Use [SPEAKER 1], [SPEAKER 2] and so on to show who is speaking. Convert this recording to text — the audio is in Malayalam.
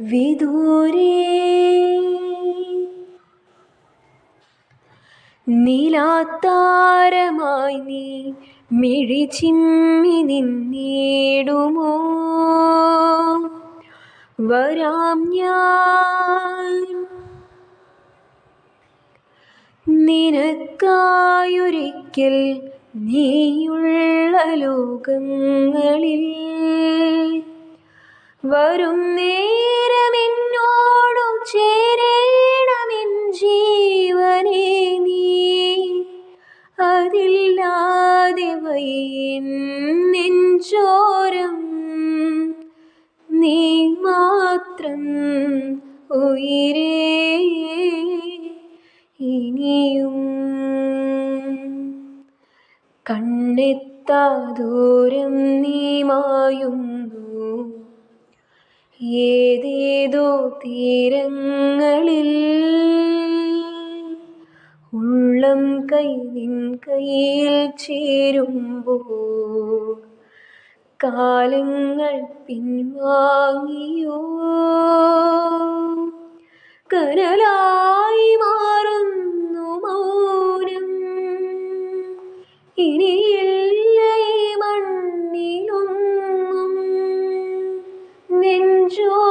[SPEAKER 1] വിദൂരേ. നീലാത്താരമായി നീ മിഴി ചിമ്മി നിന്നിടുമോ? വരാം ഞാൻ. നിനക്കായൊരിക്കൽ നീയുള്ള ലോകങ്ങളിൽ വരും നേരമെന്നോടു വയ്യൻ നെഞ്ചോരം നീ മാത്രം ഉയിരേ ഇനിയും കണ്ണെത്താ ദൂരം നീ മായുന്നു. ഏതേതോ തീരങ്ങളിൽ സ്വന്തം കൈ നിൻ കയ്യിൽ കാലങ്ങൾ പിൻവാങ്ങിയോ? കനലായി മാറുന്നു മൗനം ഇനിയില്ലേ മണ്ണിലൊന്നും നെഞ്ചോ